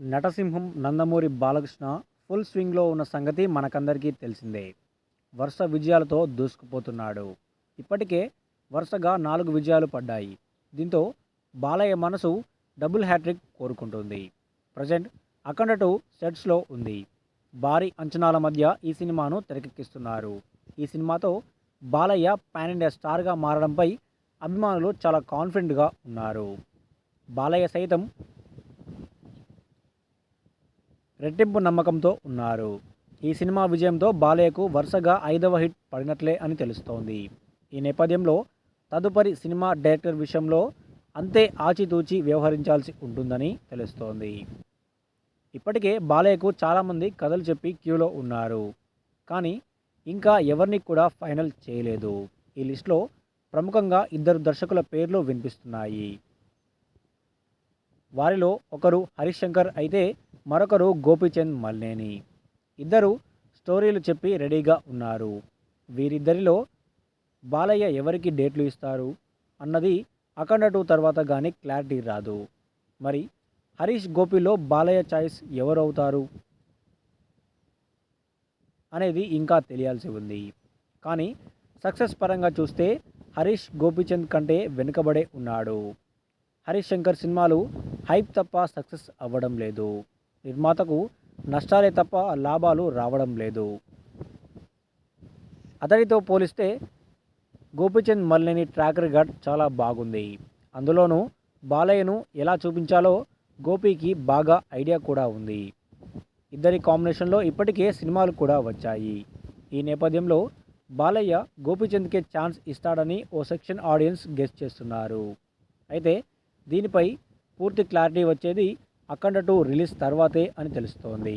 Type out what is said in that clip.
నటసింహం Nandamuri Balakrishna full స్వింగ్లో ఉన్న సంగతి మనకందరికీ తెలిసిందే. వరుస విజయాలతో దూసుకుపోతున్నాడు. ఇప్పటికే వరుసగా నాలుగు విజయాలు పడ్డాయి. దీంతో బాలయ్య మనసు డబుల్ హ్యాట్రిక్ కోరుకుంటుంది. ప్రజెంట్ అఖండ టూ సెట్స్లో ఉంది. భారీ అంచనాల మధ్య ఈ సినిమాను తెరకెక్కిస్తున్నారు. ఈ సినిమాతో బాలయ్య పాన్ ఇండియా స్టార్గా మారడంపై అభిమానులు చాలా కాన్ఫిడెంట్గా ఉన్నారు. బాలయ్య సైతం రెట్టింపు నమ్మకంతో ఉన్నారు. ఈ సినిమా విజయంతో బాలయ్యకు వరుసగా ఐదవ హిట్ పడినట్లే అని తెలుస్తోంది. ఈ నేపథ్యంలో తదుపరి సినిమా డైరెక్టర్ విషయంలో అంతే ఆచితూచి వ్యవహరించాల్సి ఉంటుందని తెలుస్తోంది. ఇప్పటికే బాలయ్యకు చాలామంది కథలు చెప్పి క్యూలో ఉన్నారు. కానీ ఇంకా ఎవరిని కూడా ఫైనల్ చేయలేదు. ఈ లిస్టులో ప్రముఖంగా ఇద్దరు దర్శకుల పేర్లు వినిపిస్తున్నాయి. వారిలో ఒకరు హరిశంకర్ అయితే మరొకరు గోపీచంద్ మల్నేని ఇద్దరు స్టోరీలు చెప్పి రెడీగా ఉన్నారు. వీరిద్దరిలో బాలయ్య ఎవరికి డేట్లు ఇస్తారు అన్నది అఖండ టూ తర్వాత కానీ క్లారిటీ రాదు. మరి హరీష్ గోపిలో బాలయ్య చాయిస్ ఎవరు అవుతారు అనేది ఇంకా తెలియాల్సి ఉంది. కానీ సక్సెస్ పరంగా చూస్తే హరీష్ గోపీచంద్ కంటే వెనుకబడే ఉన్నాడు. హరీష్ శంకర్ సినిమాలు హైప్ తప్ప సక్సెస్ అవ్వడం లేదు. నిర్మాతకు నష్టాలే తప్ప లాభాలు రావడం లేదు. అతడితో పోలిస్తే గోపీచంద్ మల్లిని ట్రాక్ రికార్డ్ చాలా బాగుంది. అందులోనూ బాలయ్యను ఎలా చూపించాలో గోపీకి బాగా ఐడియా కూడా ఉంది. ఇద్దరి కాంబినేషన్లో ఇప్పటికే సినిమాలు కూడా వచ్చాయి. ఈ నేపథ్యంలో బాలయ్య గోపిచంద్కే ఛాన్స్ ఇస్తాడని ఓ సెక్షన్ ఆడియన్స్ గెస్ట్ చేస్తున్నారు. అయితే దీనిపై పూర్తి క్లారిటీ వచ్చేది అఖండ టూ రిలీజ్ తర్వాతే అని తెలుస్తోంది.